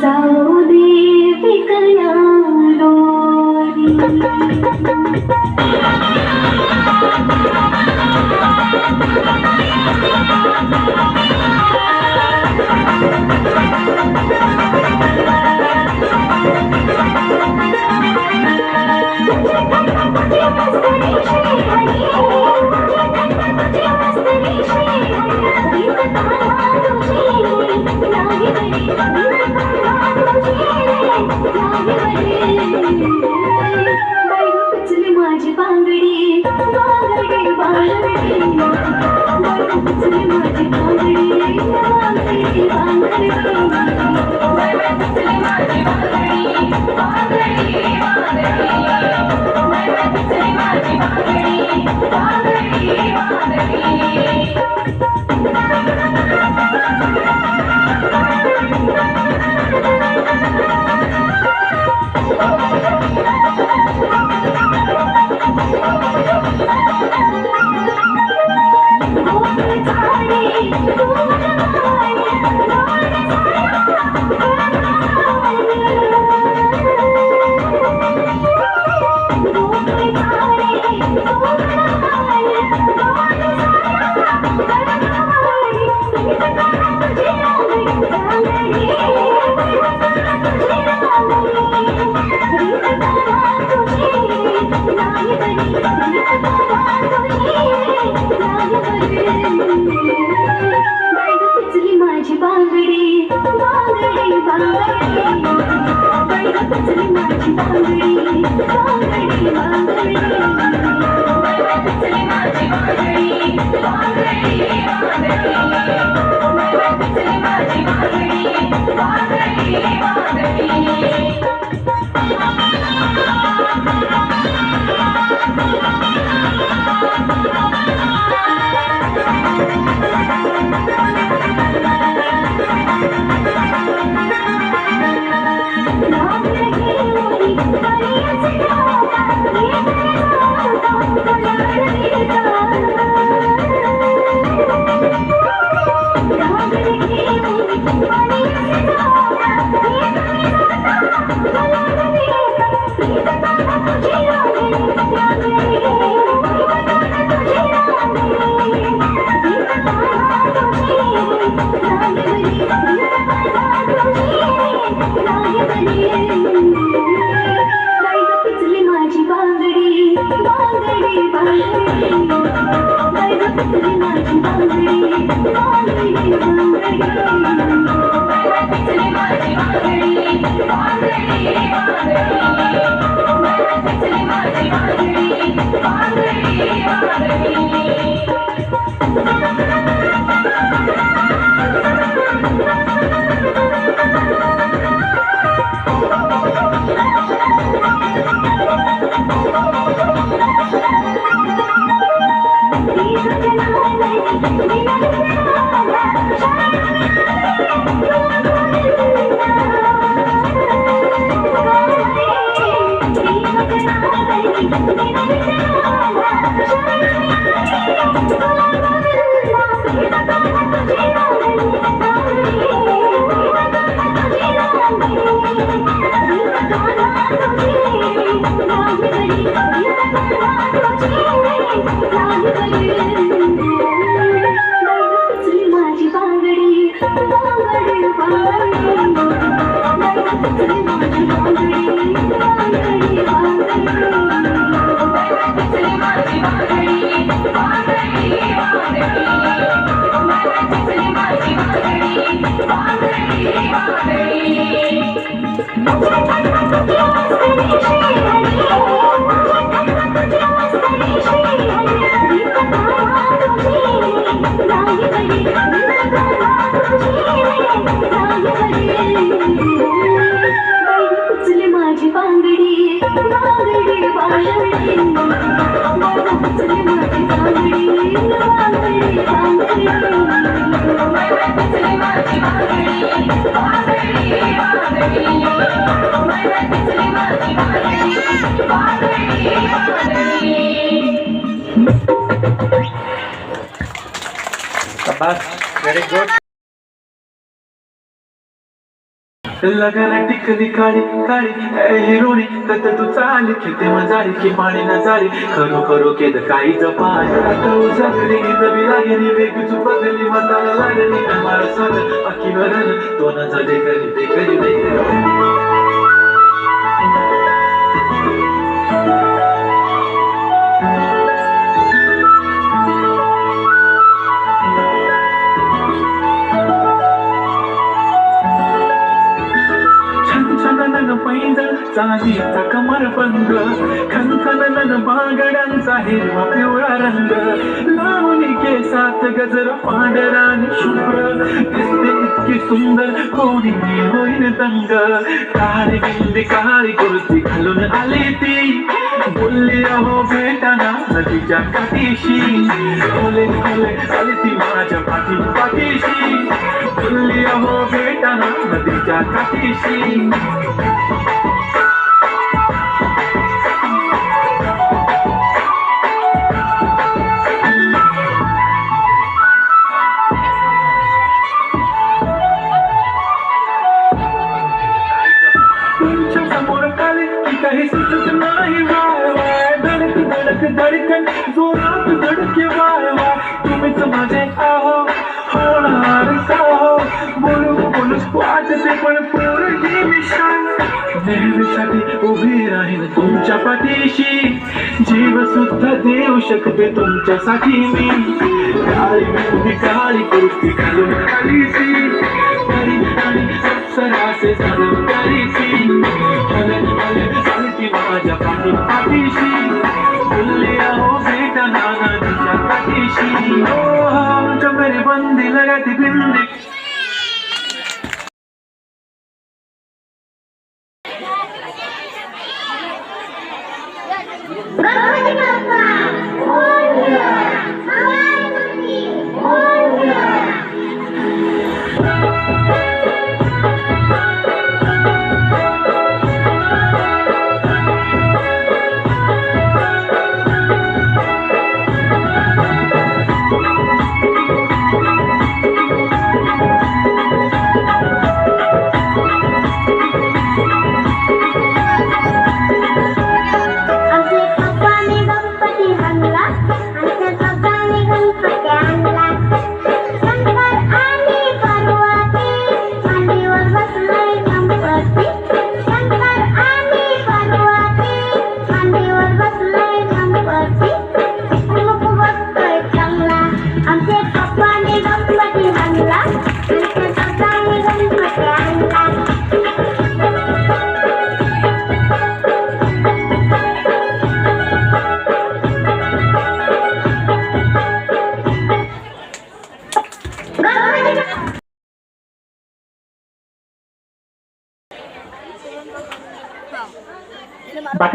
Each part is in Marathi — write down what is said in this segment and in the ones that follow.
जाऊ दे पिकल्या Thank you. माझी बांगडी शाबास. व्हेरी गुड लगाला टिकली काळी काळी. ए तत तू चाली. किती मजारी की पाणी न जारी. खरो खरो केद काही जपाय. आता उजागली नवी लागली वेग तू बघली मताला लागली मला सग अखी वरण तो न जा करी ते करी पैंजण कमरबंद कमर बंद. खनखनन हिरवा पिवळा रंग. लावणी केसात गजर पांढरा शुभ्र. दिसते इतकी सुंदर कोणी होईन दंग. काळी बिंदी काळी कुर्ती घालून आली ती. बोलली अहो भेटाना नदीच्या काठीशी. ओले ओले आली ती माझ्या पाठी पाठीशी. बोलली अहो भेटाना नदीच्या काठीशी. Just a team in, I will be calling,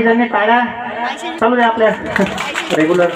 बाकीच्यांनी टाळ्या चालू दे आपल्या रेग्युलर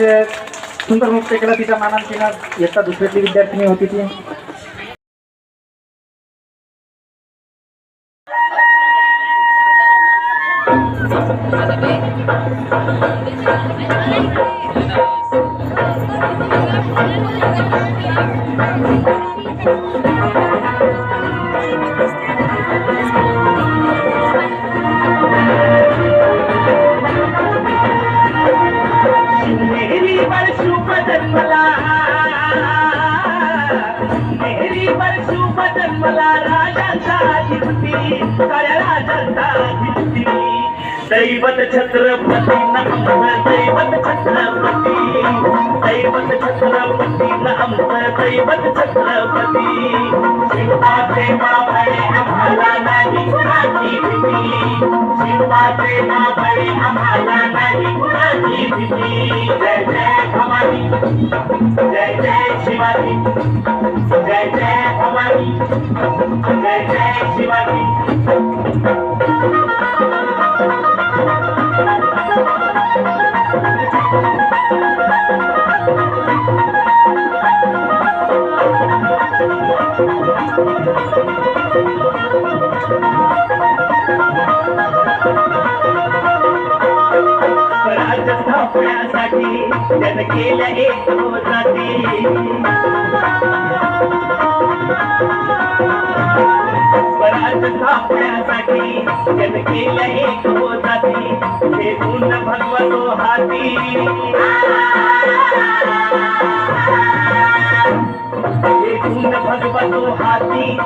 अतिशय सुंदर नृत्य केलं तिच्या मानाने तिनं इयत्ता दुसरीतली विद्यार्थिनी होती ती. चला दैवत छत्रपती नमः दैवत छत्रपती दैवत छत्रपती नमः दैवत छत्रपती शिवाचे मावळे आम्हाला नाही कुणाची भीती शिवाचे मावळे आम्हाला नाही कुणाची भीती जय जय भवानी जय जय शिवाजी जय जय भवानी जय जय शिवाजी स्वराज स्थापण्यासाठी जन केलं एक जाती स्वराज स्थापण्यासाठी जन केलं एक जाती हे पूर्ण भगवतो हाती हे भगवतो हाती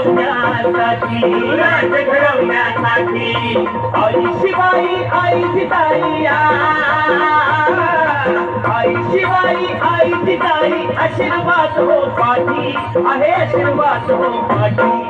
घडवण्यासाठी घडवण्यासाठी आई शिवाई आई जिताई आई शिवाई आई आशीर्वाद हो पाठी आहे आशीर्वाद हो पाठी.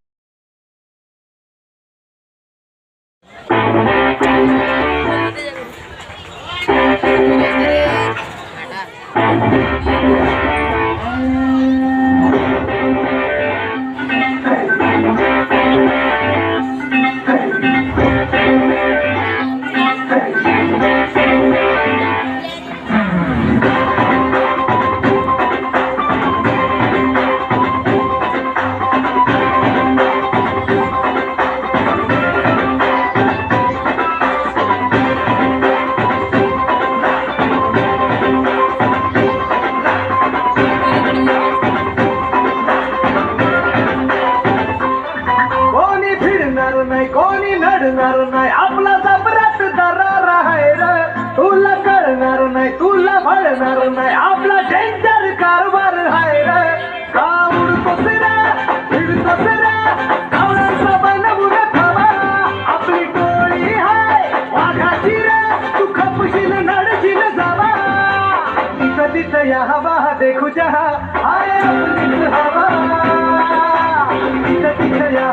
तिथं तिथं या हवा देखू जहा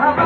हवा।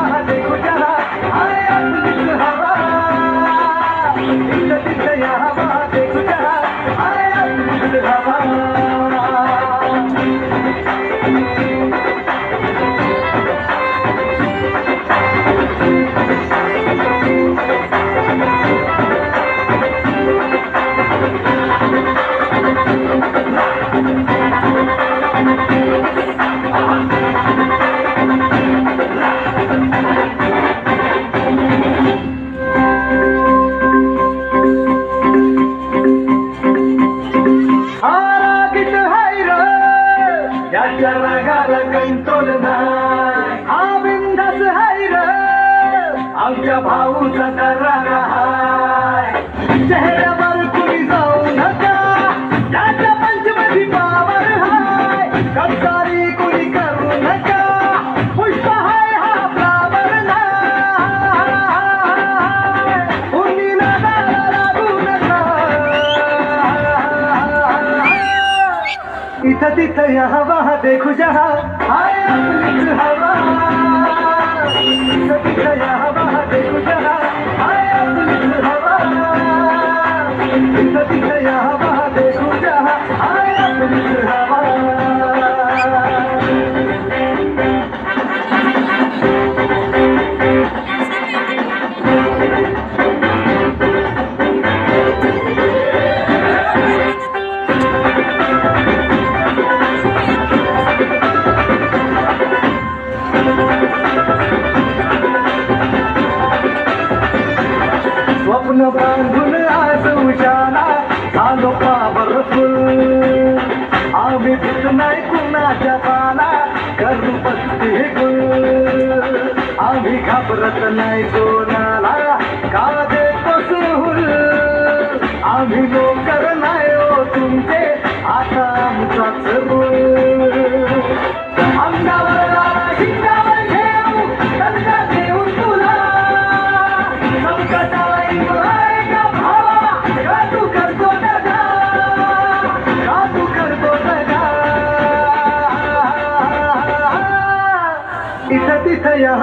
तिथं या हवा देखू जहा. हाय आपलीच हवा. तिथं तिथं हवा देखू जहा. हाय आपलीच हवा. तिथं तिथं हवा स्वप्न बांधून आज उजाला झालो पावरफुल आम्ही भीत नाही कुणाच्या पाला करू गुल. आम्ही घाबरत नाही कोण यह